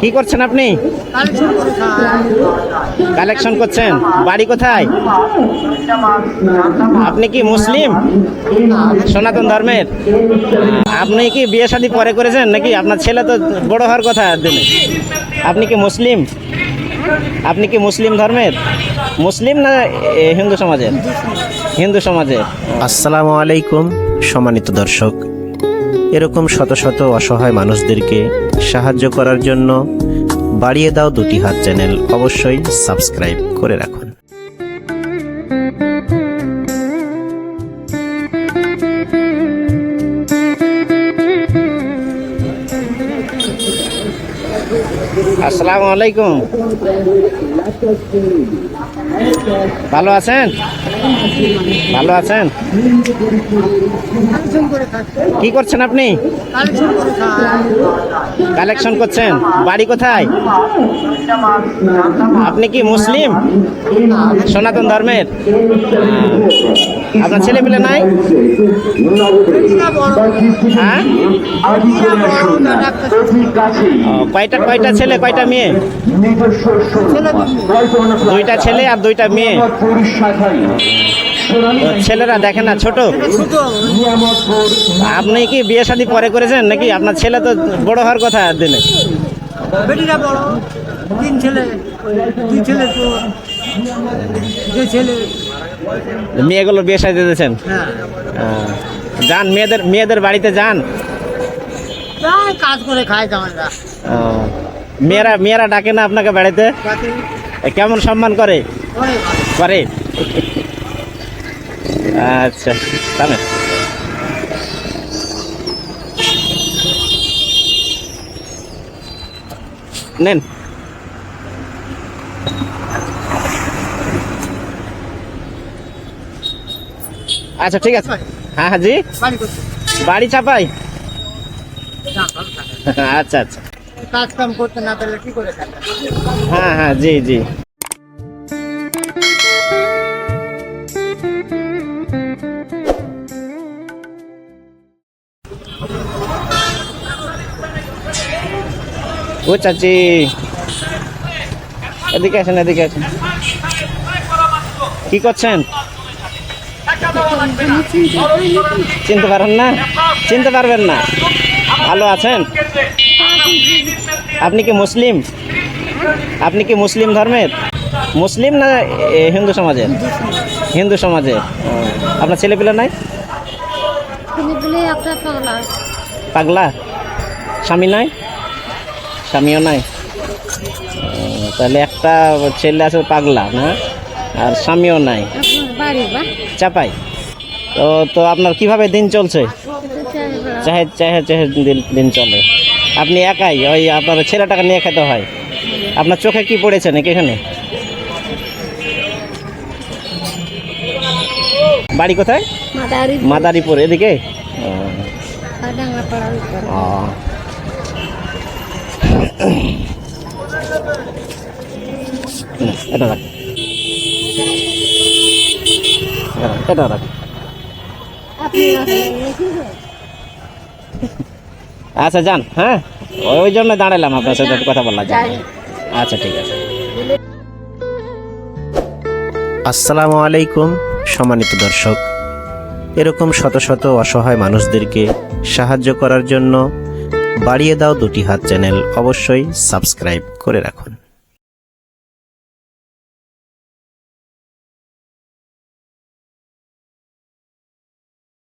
কি করছেন আপনি? কালেকশন করছেন। বাড়ি কোথায়? আপনি কি মুসলিম? সনাতন ধর্মের? আপনি কি বিয়ে শাদী পরে করেছেন নাকি? আপনার ছেলে তো বড় হওয়ার কথা দিনে। আপনি কি মুসলিম? আপনি কি মুসলিম ধর্মের? মুসলিম না হিন্দু সমাজের? হিন্দু সমাজের। আসসালামু আলাইকুম, সম্মানিত দর্শক। এরকম শত শত অসহায় মানুষদেরকে সাহায্য করার জন্য বাড়িয়ে দাও দুটি হাত চ্যানেল। অবশ্যই সাবস্ক্রাইব করে রাখুন। আসসালামু আলাইকুম। ভালো আছেন? ভালো আছেন? কি করছেন আপনি? কালেকশন করছেন? বাড়ি কোথায়? আপনি কি মুসলিম? সনাতন ধর্মের? আপনার ছেলে পেলে নাই? হ্যাঁ? কয়টা কয়টা ছেলে, কয়টা মেয়ে? দুইটা ছেলে আর দুইটা মেয়ে। ছেলেরা দেখে না ছোট। আপনি কি বিয়ে শাদী পরে করেছেন নাকি? আপনার ছেলে তো বড় হওয়ার কথা দিনে বেটিটা বড় তিন ছেলে দুই ছেলে তো যে ছেলে। মেয়েগুলো বিয়ে শাদী দিয়েছেন? হ্যাঁ। যান মেয়েদের মেয়েদের বাড়িতে যান। কাজ করে খায় মেয়েরা মেয়েরা ডাকে না আপনাকে বাড়িতে? কেমন সম্মান করে? করে? আচ্ছা তাহলে নেন। আচ্ছা ঠিক আছে। হ্যাঁ হ্যাঁ জি। বাড়ি চাপাই। আচ্ছা আচ্ছা। কাজ কাম করতে না পারলে কি করে হ্যাঁ হ্যাঁ জি জি। ও চাচি। এদিকে আসেন এদিকে আসেন। কি করছেন? চিনতে পারেন না? চিনতে পারবেন না? ভালো আছেন? আপনি কি মুসলিম? আপনি কি মুসলিম ধর্মের? মুসলিম না হিন্দু সমাজের? হিন্দু সমাজে আপনার ছেলে পেলে নাই পাগলা। পাগলা? স্বামী নাই? স্বামীও নাই। তাহলে একটা ছেলে আছে পাগলা না? আর স্বামীও নাই। চাপাই। তো তো আপনার কীভাবে দিন চলছে? চাহে চাহে চাহে দিন দিন চলে। আপনি একাই ওই আপনার ছেলেটাকে নিয়ে খেতে হয়। আপনার চোখে কি পড়েছে নাকি এখানে? বাড়ি কোথায়? মাদারীপুর। এদিকে? ও, এটা এটা আচ্ছা যান হ্যাঁ? ওই জন্য দাঁড়ালাম আপনার সাথে কথা বললাম আচ্ছা ঠিক আছে। আসসালামু আলাইকুম, সম্মানিত দর্শক। এরকম শত শত অসহায় মানুষদেরকে সাহায্য করার জন্য বাড়িয়ে দাও দুটি হাত চ্যানেল অবশ্যই সাবস্ক্রাইব করে রাখুন।